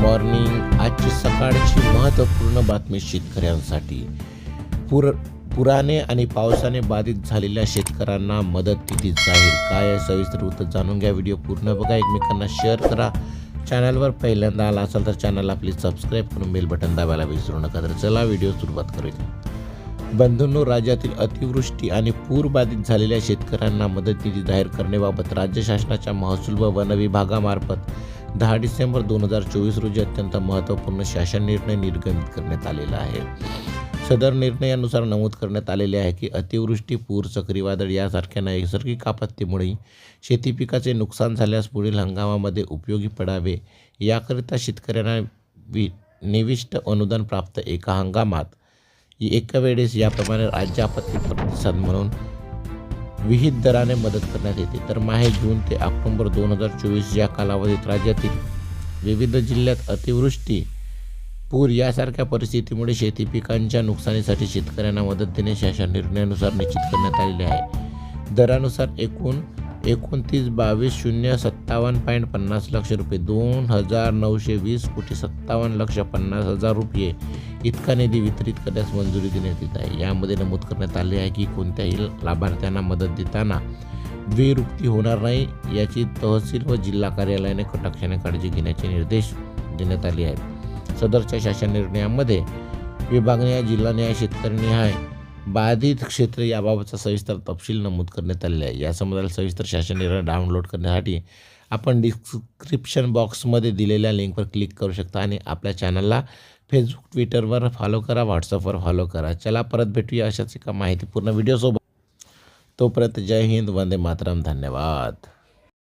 Morning आजची सकाळची महत्त्वपूर्ण बातमी शेतकऱ्यांसाठी. पुर पुराने आणि पावसाने बाधित झालेल्या शेतकऱ्यांना मदत निधी जाहीर. काय सविस्तर उत्तर जाणून घ्या. व्हिडिओ पूर्ण बघा. एकमेकांना शेअर करा. चॅनलवर पहिल्यांदा आला असाल तर चॅनलला आपली सबस्क्राईब करून बेल बटन दाबायला विसरू नका. तर चला व्हिडिओ सुरुवात करूया. बंधूंनो राज्यातील अतिवृष्टी आणि पूर बाधित झालेल्या शेतकऱ्यांना मदत निधी जाहीर करण्याबाबत राज्य शासनाच्या महसूल व वन विभागामार्फत दहा डिसेंबर दोन हजार चोवीस रोजी अत्यंत महत्त्वपूर्ण शासन निर्णय निर्गमित करण्यात आलेला आहे. सदर निर्णयानुसार नमूद करण्यात आलेले आहे की अतिवृष्टी पूर चक्रीवादळ यासारख्या नैसर्गिक आपत्तीमुळे शेती पिकाचे नुकसान झाल्यास पुढील हंगामामध्ये उपयोगी पडावे याकरिता शेतकऱ्यांना वि निविष्ट अनुदान प्राप्त एका हंगामात. एका वेळेस याप्रमाणे राज्य आपत्ती प्रतिसाद म्हणून विहित दराने मदत करण्यात येते. तर माहे जून ते ऑक्टोंबर दोन हजार चोवीस या कालावधीत राज्यातील विविध जिल्ह्यात अतिवृष्टी पूर यासारख्या परिस्थितीमुळे शेती पिकांच्या नुकसानीसाठी शेतकऱ्यांना मदत देणे शासन निर्णयानुसार निश्चित करण्यात आलेले आहे. दरानुसार एकूण एकोणतीस बावीस शून्य सत्तावन्न पॉईंट पन्नास लक्ष रुपये. दोन हजार नऊशे वीस कोटी सत्तावन्न लक्ष पन्नास हजार रुपये. इतका निधी वितरित करण्यास मंजुरी देण्यात येत आहे. यामध्ये नमूद करण्यात आले आहे की कोणत्याही लाभार्थ्यांना मदत देताना द्विरुक्ती होणार नाही याची तहसील व जिल्हा कार्यालयाने कटाक्षाने काळजी घेण्याचे निर्देश देण्यात आले आहेत. सदरच्या शासन निर्णयामध्ये विभागनिहाय जिल्हानिहाय शेतकरीनिहाय बाधित क्षेत्र याबाबतचा सविस्तर तपशील नमूद करण्यात आलेला आहे. या संबंधाला सविस्तर शासन निर्णय डाउनलोड करण्यासाठी आपण डिस्क्रिप्शन बॉक्समध्ये दिलेल्या लिंकवर क्लिक करू शकता आणि आपल्या चॅनलला फेसबुक ट्विटरवर फॉलो करा व्हॉट्सअपवर फॉलो करा. चला परत भेटूया अशाच एका माहितीपूर्ण व्हिडिओसोबत तोपर्यंत जय हिंद वंदे मातरम. धन्यवाद.